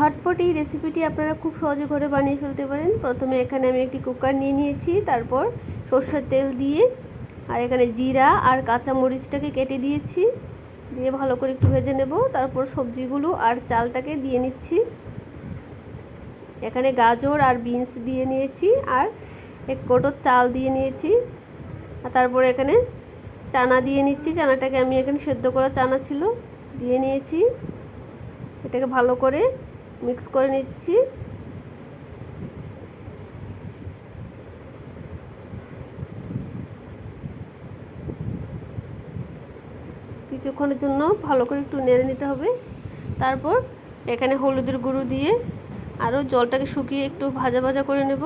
ঝটপট এই রেসিপিটি আপনারা খুব সহজে ঘরে বানিয়ে ফেলতে পারেন। প্রথমে এখানে আমি একটি কুকার নিয়ে নিয়েছি, তারপর সর্ষের তেল দিয়ে, আর এখানে জিরা আর কাঁচা মরিচটাকে কেটে দিয়েছি। দিয়ে ভালো করে একটু ভেজে নেব, তারপর সবজিগুলো আর চালটাকে দিয়ে নিচ্ছি। এখানে গাজর আর বিনস দিয়ে নিয়েছি, আর এক কোটো চাল দিয়ে নিয়েছি। আর তারপরে এখানে চানা দিয়ে নিচ্ছি, চানাটাকে আমি এখানে সেদ্ধ করা চানা ছিল, দিয়ে নিয়েছি। এটাকে ভালো করে মিক্স করে নিচ্ছি। কিছুক্ষণের জন্য ভালো করে একটু নেড়ে নিতে হবে। তারপর এখানে হলুদের গুঁড়ো দিয়ে আরও জলটাকে শুকিয়ে একটু ভাজা ভাজা করে নেব।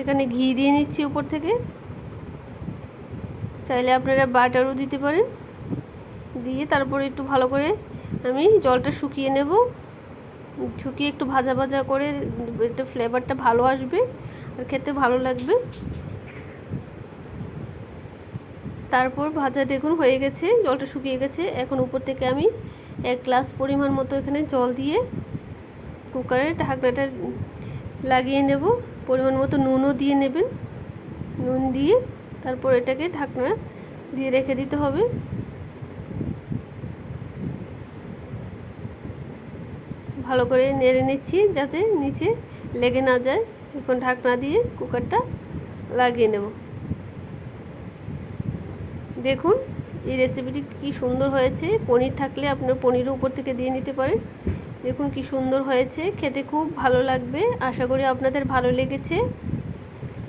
এখানে ঘি দিয়ে নিচ্ছি উপর থেকে। চাইলে আপনারা বাটারও দিতে পারেন। দিয়ে তারপরে একটু ভালো করে আমি জলটা শুকিয়ে নেব। শুকিয়ে একটু ভাজা ভাজা করে এটা ফ্লেভারটা ভালো আসবে আর খেতে ভালো লাগবে। তারপর ভাজা দেখুন হয়ে গেছে, জলটা শুকিয়ে গেছে। এখন উপর থেকে আমি এক গ্লাস পরিমাণ মতো এখানে জল দিয়ে কুকারের ঢাকনাটা লাগিয়ে নেব। পরিমাণ মতো নুনও দিয়ে নেবেন। নুন দিয়ে তারপর এটাকে ঢাকনা দিয়ে রেখে দিতে হবে। ভালো করে নেড়ে নিচ্ছি যাতে নিচে লেগে না যায়। এখন ঢাকনা দিয়ে কুকারটা লাগিয়ে নেব। দেখুন, এই রেসিপিটি কি সুন্দর হয়েছে। পনির থাকলে আপনার পনিরও উপর থেকে দিয়ে নিতে পারেন। দেখুন কি সুন্দর হয়েছে। খেতে খুব ভালো লাগবে। আশা করি আপনাদের ভালো লেগেছে।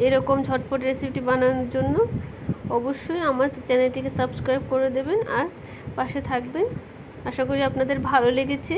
এরকম ঝটপট রেসিপিটি বানানোর জন্য অবশ্যই আমার চ্যানেলটিকে সাবস্ক্রাইব করে দেবেন আর পাশে থাকবেন। আশা করি আপনাদের ভালো লেগেছে।